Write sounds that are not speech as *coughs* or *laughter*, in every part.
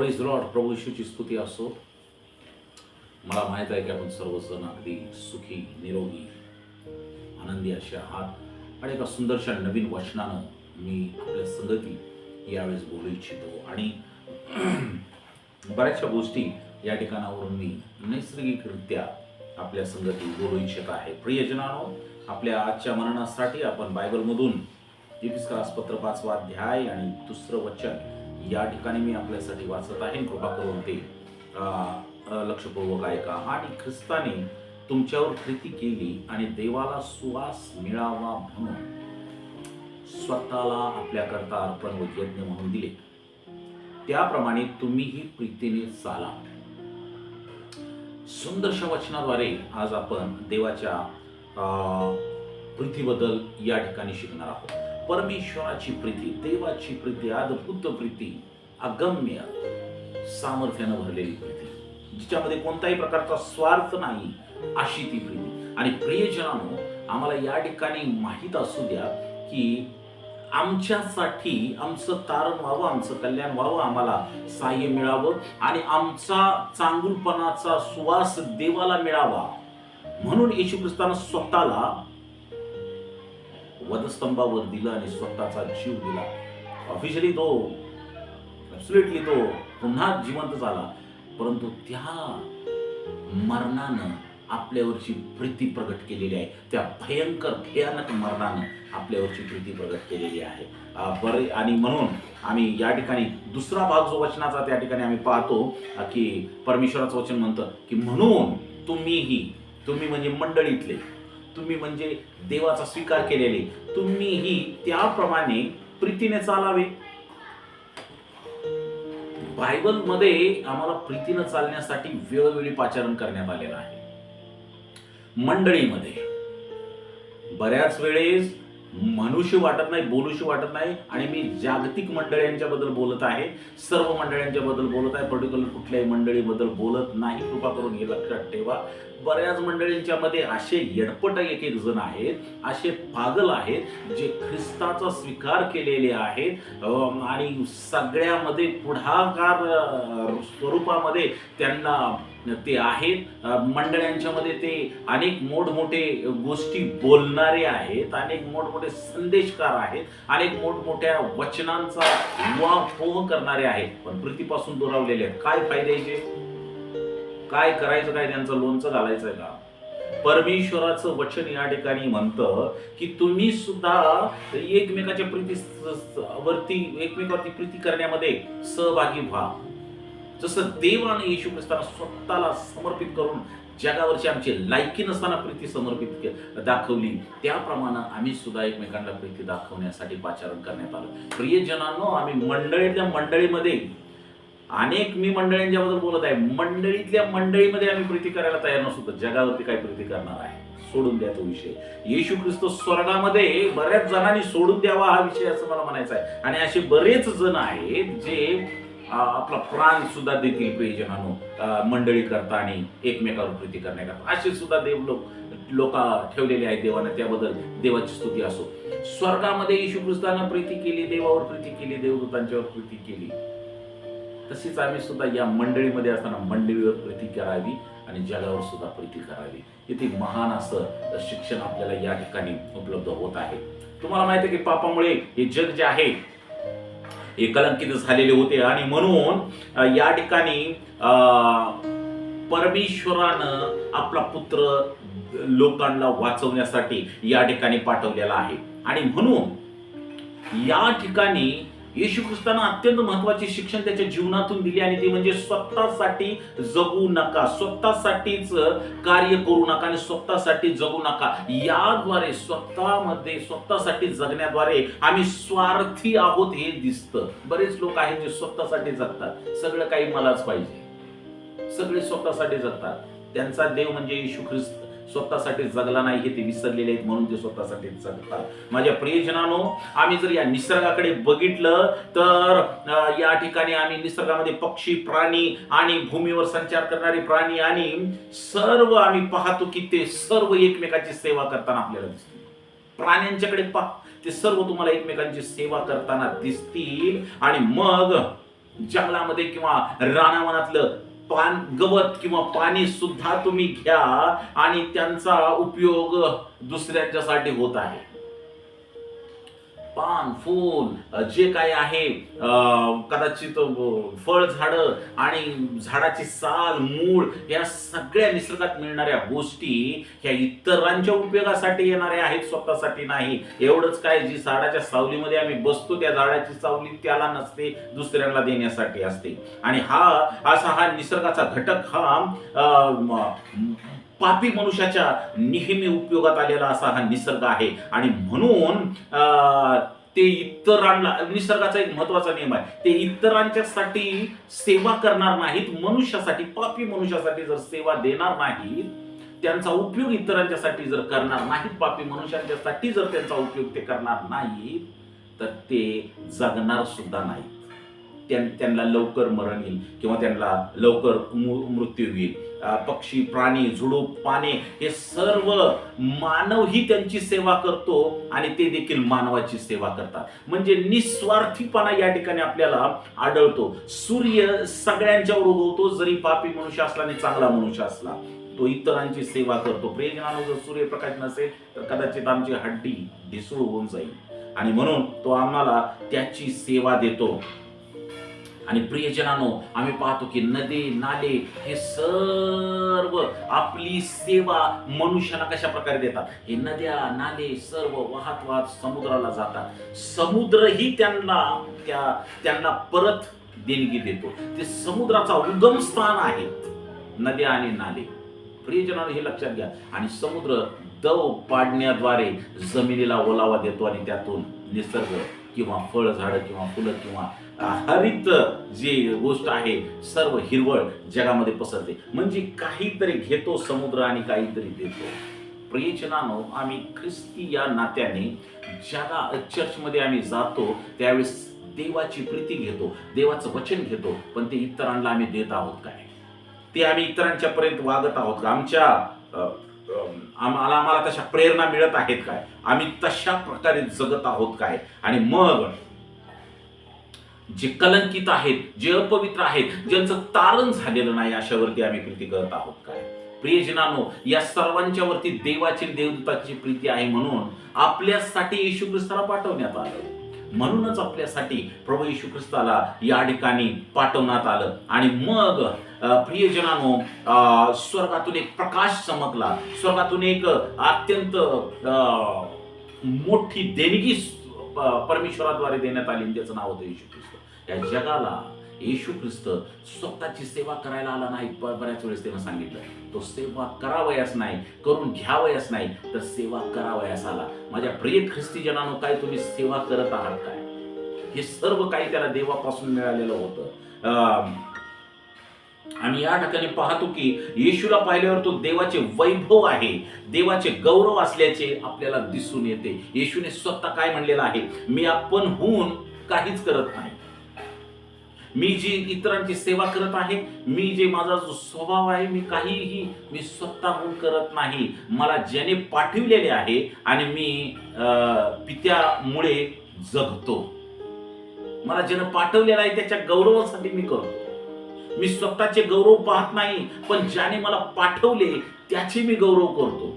Praise Lord प्रभू येशूची स्तुती असो. मला माहीत आहे की आपण सर्वजण अगदी सुखी निरोगी आनंदी असे आहात. आणि एका सुंदरशा नवीन वचनानं मी आपल्या संगती यावेळेस बोलू इच्छितो. आणि *clears throat* बऱ्याचशा गोष्टी या ठिकाणावरून मी नैसर्गिकरित्या आपल्या संगती बोलू इच्छित आहे. प्रियजनानो आपल्या आजच्या मननासाठी आपण बायबलमधून पत्र पाचवा अध्याय आणि दुसरं वचन या ठिकाणी मी आपल्यासाठी वाचत आहे. कृपा करून ते लक्षपूर्वक ऐका. आणि ख्रिस्ताने तुमच्यावर प्रीती केली आणि देवाला सुवास मिळावा म्हणून स्वतःला आपल्याकरता अर्पण व यज्ञ म्हणून दिले. त्याप्रमाणे तुम्हीही प्रीतीने चाला. सुंदरशा वचनाद्वारे आज आपण देवाच्या प्रीतीबद्दल या ठिकाणी शिकणार आहोत. परमेश्वराची प्रीती देवाची प्रीती अद्भुत प्रीती अगम्य सामर्थ्यानं भरलेली प्रीती. जिच्यामध्ये कोणताही प्रकारचा स्वार्थ नाही अशी ती प्रीती. आणि प्रियजनानो आम्हाला या ठिकाणी माहीत असू द्या की आमच्यासाठी आमचं तारण व्हावं आमचं कल्याण व्हावं आम्हाला सहाय्य मिळावं आणि आमचा चांगुलपणाचा सुवास देवाला मिळावा. म्हणून येशू ख्रिस्तानं स्वतःला वधस्तंभावर दिला आणि स्वतःचा जीव दिला. ऑफिशियली तो ॲब्सुलेटली तो पुन्हा जिवंत झाला. परंतु त्या मरणानं आपल्यावरची प्रीती प्रगट केलेली आहे. त्या भयंकर भयानक मरणानं आपल्यावरची प्रीती प्रगट केलेली आहे. बरे आणि म्हणून आम्ही या ठिकाणी दुसरा भाग जो वचनाचा त्या ठिकाणी आम्ही पाहतो की परमेश्वराचं वचन म्हणतं की म्हणून तुम्हीही तुम्ही म्हणजे मंडळीतले तुम्ही म्हणजे देवाचा स्वीकार केलेले. तुम्हीही त्याप्रमाणे प्रीतीने चालावे. बायबलमध्ये आम्हाला प्रीतीनं चालण्यासाठी वेळोवेळी पाचारण करण्यात आलेलं आहे. मंडळीमध्ये बऱ्याच वेळेस मनुष्य वाटत नाही बोलूशी वाटत नाही आणि मी जागतिक मंडळींच्याबद्दल बोलत आहे सर्व मंडळींच्याबद्दल बोलत आहे पर्टिक्युलर कुठल्याही मंडळीबद्दल बोलत नाही. कृपा करून हे लक्षात ठेवा. बऱ्याच मंडळींच्यामध्ये असे येडपट एक एक जण आहेत असे पागल आहेत जे ख्रिस्ताचा स्वीकार केलेले आहेत आणि सगळ्यामध्ये पुढाकार स्वरूपामध्ये त्यांना ते आहेत. अं, ते अनेक मोठमोठे गोष्टी बोलणारे आहेत अनेक मोठमोठे संदेशकार आहेत अनेक मोठमोठ्या वचनांचा उहापोह करणारे आहेत. पण प्रीतीपासून दुरावलेले आहेत. काय फायद्याचे काय करायचं काय त्यांचं लोणचं घालायचं का? परमेश्वराचं वचन या ठिकाणी म्हणतं की तुम्ही सुद्धा एकमेकाच्या प्रीती वरती एकमेकावरती प्रीती करण्यामध्ये सहभागी व्हा. जसं देवाने येशू ख्रिस्ताला स्वतःला समर्पित करून जगावरची आमची लायकी नसताना प्रीती समर्पित दाखवली. त्याप्रमाणे आम्ही सुद्धा एकमेकांना प्रीती दाखवण्यासाठी पाचारण करण्यात आलं. प्रियजनांनो आम्ही मंडळीतल्या मंडळीमध्ये अनेक मी मंडळींच्याबद्दल बोलत आहे मंडळीतल्या मंडळीमध्ये आम्ही प्रीती करायला तयार नसतो तर जगावरती काय प्रीती करणार आहे? सोडून द्या तो विषय. येशू ख्रिस्त स्वर्गामध्ये बऱ्याच जणांनी सोडून द्यावा हा विषय असं मला म्हणायचं आहे. आणि असे बरेच जण आहेत जे आपला प्राण सुद्धा देतील प्रियजनानो मंडळी करताना एकमेकावर प्रीती करण्याकरता. असे सुद्धा देव लोक लोक ठेवलेले आहेत देवाने. त्याबद्दल देवाची स्तुती असो. स्वर्गामध्ये येशू ख्रिस्तानं प्रीती केली देवावर प्रीती केली देवदूतांच्यावर प्रीती केली. तशीच आम्ही सुद्धा या मंडळीमध्ये असताना मंडळीवर प्रीती करावी आणि जगावर सुद्धा प्रीती करावी. किती महान असं शिक्षण आपल्याला या ठिकाणी उपलब्ध होत आहे. तुम्हाला माहिती आहे की पापामुळे हे जग जे आहे कलंकित झालेले होते. आणि म्हणून या ठिकाणी परमेश्वरानं आपला पुत्र लोकांना वाचवण्यासाठी या ठिकाणी पाठवलेला आहे. आणि म्हणून या ठिकाणी येशू ख्रिस्तानं अत्यंत महत्त्वाचे शिक्षण त्याच्या जीवनातून दिले आणि ते म्हणजे स्वतःसाठी जगू नका. स्वतःसाठीच कार्य करू नका आणि स्वतःसाठी जगू नका. याद्वारे स्वतःमध्ये स्वतःसाठी जगण्याद्वारे आम्ही स्वार्थी आहोत हे दिसतं. बरेच लोक आहेत जे स्वतःसाठी जगतात. सगळं काही मलाच पाहिजे. सगळे स्वतःसाठी जगतात. त्यांचा देव म्हणजे येशू ख्रिस्त. स्वतःसाठी जगला नाही हे ते विसरलेले आहेत म्हणून ते स्वतःसाठी जगतात. माझ्या प्रियजनानो आम्ही जर या निसर्गाकडे बघितलं तर या ठिकाणी आम्ही निसर्गामध्ये पक्षी प्राणी आणि भूमीवर संचार करणारे प्राणी आणि सर्व आम्ही पाहतो की ते सर्व एकमेकाची सेवा करताना आपल्याला दिसते प्राण्यांच्याकडे पहा ते सर्व तुम्हाला एकमेकांची सेवा करताना दिसतील आणि मग जंगलामध्ये किंवा रानावनातलं पान गवत किंवा पाणी सुद्धा तुम्ही घ्या आणि त्यांचा उपयोग दुसऱ्यांच्यासाठी होत आहे. पान फूल जे काही आहे अं, कदाचित फळ झाड आणि झाडाची साल मूळ या सगळ्या निसर्गात मिळणाऱ्या गोष्टी ह्या इतरांच्या उपयोगासाठी येणाऱ्या आहेत स्वतःसाठी नाही. एवढंच काय जी झाडाच्या सावलीमध्ये आम्ही बसतो त्या झाडाची सावली त्याला नसते दुसऱ्यांना देण्यासाठी असते. आणि हा असा हा निसर्गाचा घटक हा अं, पापी मनुष्याच्या नेहमी उपयोगात आलेला असा हा निसर्ग आहे. आणि म्हणून ते इतरांना निसर्गाचा एक महत्त्वाचा नियम आहे. ते इतरांच्यासाठी सेवा करणार नाहीत मनुष्यासाठी पापी मनुष्यासाठी जर सेवा देणार नाहीत त्यांचा उपयोग इतरांच्यासाठी जर करणार नाहीत पापी मनुष्यांच्यासाठी जर त्यांचा उपयोग ते करणार नाहीत तर ते जगणार सुद्धा नाहीत. त्यांना लवकर मरण येईल किंवा त्यांना लवकर मृत्यू होईल. पक्षी प्राणी झुडूप पाने हे सर्व मानवही त्यांची सेवा करतो आणि ते देखील मानवाची सेवा करतात. म्हणजे निस्वार्थीपणा या ठिकाणी आपल्याला आढळतो. सूर्य सगळ्यांच्यावर उगवतो. जरी पापी मनुष्य असला आणि चांगला मनुष्य असला तो इतरांची सेवा करतो. प्रियजनानं जर सूर्यप्रकाश नसेल तर कदाचित आमची हड्डी ढिसूळ होऊन जाईल. आणि म्हणून तो आम्हाला त्याची सेवा देतो. आणि प्रियजनानो आम्ही पाहतो की नदी नाले हे सर्व आपली सेवा मनुष्याला कशा प्रकारे देतात? हे नद्या नाले सर्व वाहत वाहत समुद्राला जातात. समुद्रही त्यांना त्या त्यांना परत देणगी देतो. ते समुद्राचा उगम स्थान आहे. नद्या आणि नाले. प्रियजनानं हे लक्षात घ्या. आणि समुद्र दव पाडण्याद्वारे जमिनीला ओलावा देतो आणि त्यातून निसर्ग किंवा फळझाडं किंवा फुलं किंवा हरित जी गोष्ट आहे सर्व हिरवळ जगामध्ये पसरते. म्हणजे काहीतरी घेतो समुद्र आणि काहीतरी देतो. प्रियजनानो आम्ही ख्रिस्ती या नात्याने ज्याला चर्चमध्ये आम्ही जातो त्यावेळेस देवाची प्रीती घेतो देवाचं वचन घेतो पण ते इतरांना आम्ही देत आहोत काय? ते आम्ही इतरांच्या पर्यंत वागत आहोत का? आमच्या आम्हाला आम्हाला तशा प्रेरणा मिळत आहेत काय? आम्ही तशा प्रकारे जगत आहोत काय? आणि मग जे कलंकित आहेत जे अपवित्र आहेत ज्यांचं तारण झालेलं नाही अशावरती आम्ही प्रीती करत आहोत काय? प्रियजनानो या सर्वांच्या वरती देवाची देवदूताची प्रीती आहे म्हणून आपल्यासाठी येशू ख्रिस्ताला पाठवण्यात आलं. म्हणूनच आपल्यासाठी प्रभू येशू ख्रिस्ताला या ठिकाणी पाठवण्यात आलं. आणि मग प्रियजनानो स्वर्गातून एक प्रकाश चमकला. स्वर्गातून एक अत्यंत मोठी देणगी परमेश्वराद्वारे देण्यात आली आणि त्याचं नाव होतं येशू ख्रिस्त या जगाला येशू ख्रिस्त स्वतःची सेवा करायला आला नाही बऱ्याच वेळेस त्यानं सांगितलं. तो सेवा करावयास नाही करून घ्यावयास नाही तर सेवा करावयास आला. माझ्या प्रिय ख्रिस्ती जनानो काय तुम्ही सेवा करत आहात काय? हे सर्व काही त्याला देवापासून मिळालेलं होतं. अं, आणि या ठिकाणी पाहतो की येशूला पाहिल्यावर तो देवाचे वैभव आहे. देवाचे गौरव असल्याचे आपल्याला दिसून येते. येशूने स्वतः काय म्हणलेलं आहे? मी आपण होऊन काहीच करत नाही. मी जी इतरांची सेवा करत आहे मी जे माझा जो स्वभाव आहे मी काहीही मी स्वतःहून करत नाही. मला ज्याने पाठविलेले आहे आणि मी अं, पित्यामुळे जगतो. मला ज्यानं पाठवलेलं आहे त्याच्या गौरवासाठी मी करतो. मी स्वतःचे गौरव पाहत नाही पण ज्याने मला पाठवले त्याचे मी गौरव करतो.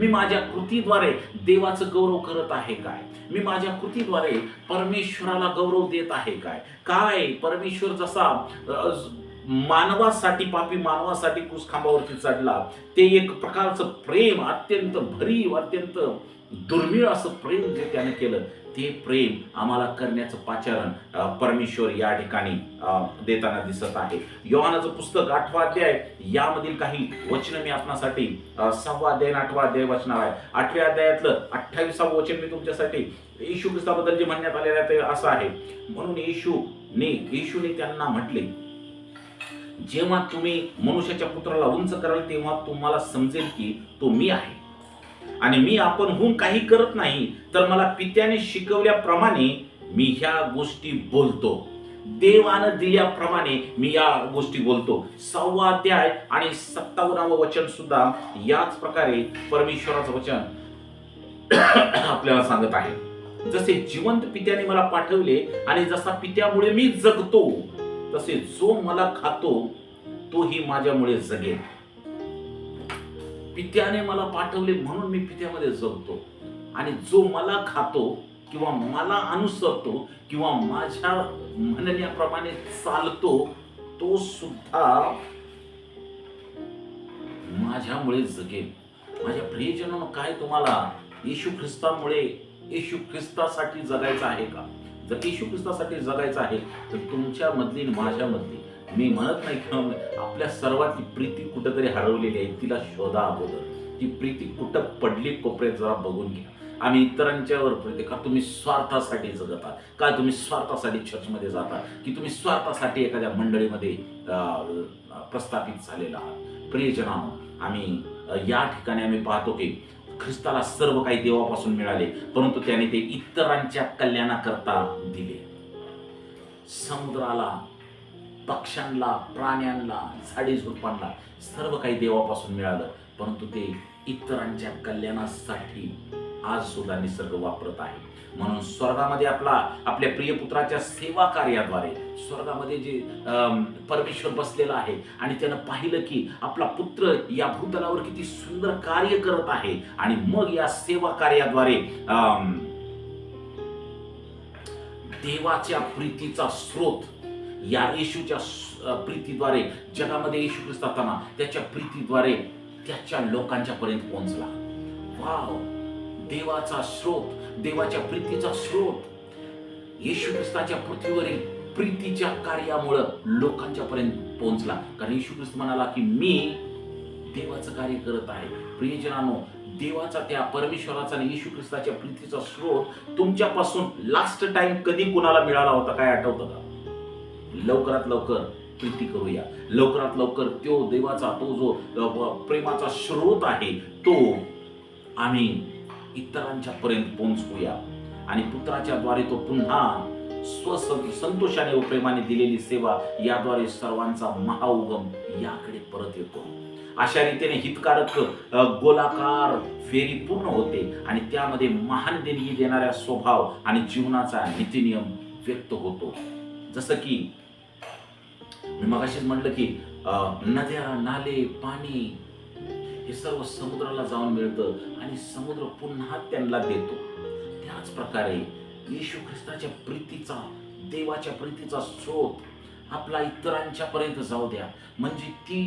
मी माझ्या कृतीद्वारे देवाचं गौरव करत आहे काय? मी माझ्या कृतीद्वारे परमेश्वराला गौरव देत आहे काय? काय? परमेश्वर जसा मानवासाठी पापी मानवासाठी कुसखांबावरती चढला ते एक प्रकारचं प्रेम अत्यंत भरीव अत्यंत दुर्मिळ असं प्रेम जे त्याने केलं ते प्रेम आम्हाला करण्याचं पाचारण परमेश्वर या ठिकाणी देताना दिसत आहे. योहानाचं पुस्तक आठवा अध्याय यामधील काही वचन मी आपणासाठी सहावा अध्याय आठवा अध्याय वाचणार आहे. आठव्या अध्यायातलं अठ्ठावीसावं वचन मी तुमच्यासाठी येशू ख्रिस्ताबद्दल जे म्हणण्यात आलेलं आहे ते असं आहे. म्हणून येशूने येशूने त्यांना म्हटले जेव्हा तुम्ही मनुष्याच्या पुत्राला उंच कराल तेव्हा तुम्हाला समजेल की तो मी आहे. आणि मी आपण होऊन काही करत नाही तर मला पित्याने शिकवल्याप्रमाणे मी ह्या गोष्टी बोलतो. देवानं दिल्याप्रमाणे मी या गोष्टी बोलतो. सव्वा अध्याय आणि सत्तावन्नावं वचन सुद्धा याच प्रकारे परमेश्वराचं वचन *coughs* आपल्याला सांगत आहे. जसे जिवंत पित्याने मला पाठवले आणि जसा पित्यामुळे मी जगतो तसे जो मला खातो तोही माझ्यामुळे जगेल. पित्याने मला पाठवले म्हणून मी पित्यामध्ये जगतो. आणि जो मला खातो किंवा मला अनुसरतो किंवा माझ्या म्हणण्याप्रमाणे चालतो तो सुद्धा माझ्यामुळे जगेल. माझ्या प्रियजनानं काय तुम्हाला येशू ख्रिस्तामुळे येशू ख्रिस्तासाठी जगायचं आहे का? जर येशू ख्रिस्तासाठी जगायचं आहे तर तुमच्यामधली माझ्यामधली मी म्हणत नाही की आपल्या सर्वातली प्रीती कुठंतरी हरवलेली आहे तिला शोधा अगोदर. ती प्रीती कुठं पडली कोपऱ्यात जरा बघून घ्या. आम्ही इतरांच्यावर प्रीती का? तुम्ही स्वार्थासाठी जगता. का तुम्ही स्वार्थासाठी चर्चमध्ये जाता? की तुम्ही स्वार्थासाठी एखाद्या मंडळीमध्ये अं, प्रस्थापित झालेला आहात? प्रियजनानो आम्ही या ठिकाणी आम्ही पाहतो की ख्रिस्ताला सर्व काही देवापासून मिळाले परंतु त्याने ते इतरांच्या कल्याणाकरता दिले. समुद्राला पक्ष्यांना प्राण्यांना झाडी झुडपांना सर्व काही देवापासून मिळालं. परंतु ते इतरांच्या कल्याणासाठी आज सुद्धा निसर्ग वापरत आहे. म्हणून स्वर्गामध्ये आपला आपल्या प्रियपुत्राच्या सेवा कार्याद्वारे स्वर्गामध्ये जे परमेश्वर बसलेला आहे आणि त्यानं पाहिलं की आपला पुत्र या भूतलावर किती सुंदर कार्य करत आहे आणि मग या सेवा कार्याद्वारे देवाच्या प्रीतीचा स्रोत या येशूच्या प्रीतीद्वारे जगामध्ये येशू ख्रिस्त असताना त्याच्या प्रीतीद्वारे त्याच्या लोकांच्या पर्यंत पोहोचला. वाव! देवाचा स्रोत देवाच्या प्रीतीचा स्रोत. येशू ख्रिस्ताच्या पृथ्वीवरील प्रीतीच्या कार्यामुळं लोकांच्या पर्यंत पोहोचला. कारण येशू ख्रिस्त म्हणाला की मी देवाचं कार्य करत आहे. प्रियजनानो देवाचा त्या परमेश्वराचा आणि येशू ख्रिस्ताच्या प्रीतीचा स्रोत तुमच्यापासून लास्ट टाइम कधी कुणाला मिळाला होता? काय आठवतं का? लवकरात लवकर प्रीती करूया. लवकरात लवकर तो देवाचा तो जो प्रेमाचा स्रोत आहे तो आम्ही इतरांच्या पर्यंत पोहोचवूया. आणि पुत्राच्या द्वारे तो पुन्हा स्वस संतोषाने व प्रेमाने दिलेली सेवा याद्वारे सर्वांचा महाउगम याकडे परत येतो. अशा रीतीने हितकारक गोलाकार फेरी पूर्ण होते आणि त्यामध्ये महान देणगी देणाऱ्या स्वभाव आणि जीवनाचा नीतिनियम व्यक्त होतो. जसं की मी मगाशीच म्हटलं की नद्या नाले पाणी हे सर्व समुद्राला जाऊन मिळतं आणि समुद्र पुन्हा त्यांना देतो. त्याच प्रकारे येशू ख्रिस्ताच्या प्रीतीचा देवाच्या प्रीतीचा स्रोत आपला इतरांच्या पर्यंत जाऊ द्या. म्हणजे ती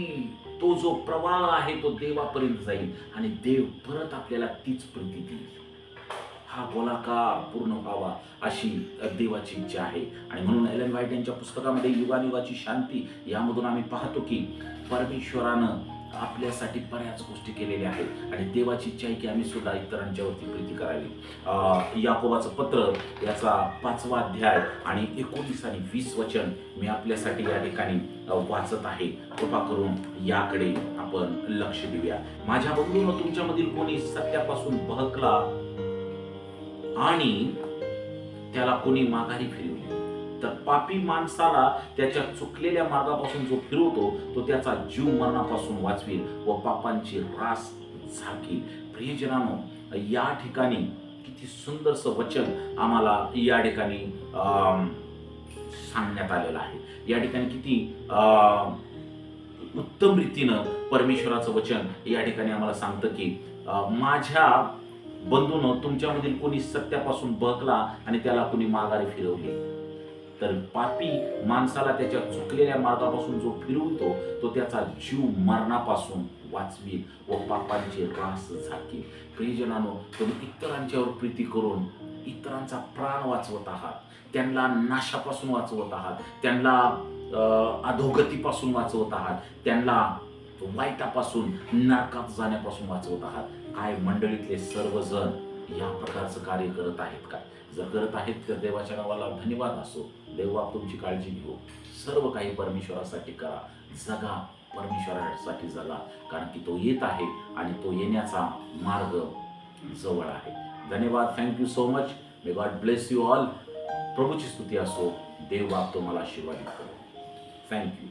तो जो प्रवाह आहे तो देवापर्यंत जाईल आणि देव परत आपल्याला तीच प्रीती देईल. हा गोलाकार पूर्ण व्हावा अशी देवाची इच्छा आहे. आणि म्हणून एलन व्हाईट यांच्या पुस्तकामध्ये युगानुगाची शांती यामधून आम्ही पाहतो की परमेश्वरानं आपल्यासाठी बऱ्याच गोष्टी केलेल्या आहेत. आणि देवाची इच्छा आहे की आम्ही सुद्धा इतरांच्यावरती प्रीती करावी. याकोबाचं पत्र याचा पाचवा अध्याय आणि एकोणीस आणि वीस वचन मी आपल्यासाठी या ठिकाणी वाचत आहे. कृपा करून याकडे आपण लक्ष देऊया. माझ्या बघून तुमच्यामधील कोणी सत्यापासून बहकला आणि त्याला कोणी माघारी फिरवली. तर पापी माणसाला त्याच्या चुकलेल्या मार्गापासून जो फिरवतो तो त्याचा जीव मरणापासून वाचवेल व पापांची रास झाकील प्रियजनानो या ठिकाणी किती सुंदरसं वचन आम्हाला या ठिकाणी सांगण्यात आलेलं आहे. या ठिकाणी किती उत्तम रीतीनं परमेश्वराचं वचन या ठिकाणी आम्हाला सांगतं की माझ्या बंधून तुमच्यामधील कोणी सत्यापासून बहकला आणि त्याला कोणी माघारी फिरवले? तर पापी माणसाला त्याच्या चुकलेल्या मार्गापासून जो फिरवतो तो त्याचा जीव मरणापासून वाचवी व पापांचे रास झाकी प्रियजनानो तुम्ही इतरांच्यावर प्रीती करून इतरांचा प्राण वाचवत आहात. त्यांना नाशापासून वाचवत आहात. त्यांना अधोगतीपासून वाचवत आहात. त्यांना वाईटापासून नरकात जाण्यापासून वाचवत आहात. काय मंडळीतले सर्वजण या प्रकारचं कार्य करत आहेत का? जर करत आहेत तर देवाच्या नावाला धन्यवाद असो. देवा तुमची काळजी घेऊ सर्व काही परमेश्वरासाठी करा. जगा परमेश्वरासाठी जगा. कारण की तो येत आहे आणि तो येण्याचा मार्ग जवळ आहे. धन्यवाद. Thank you so much may God bless you all प्रभूची स्तुती असो. देव बाप तुम्हाला आशीर्वादित करो. थँक्यू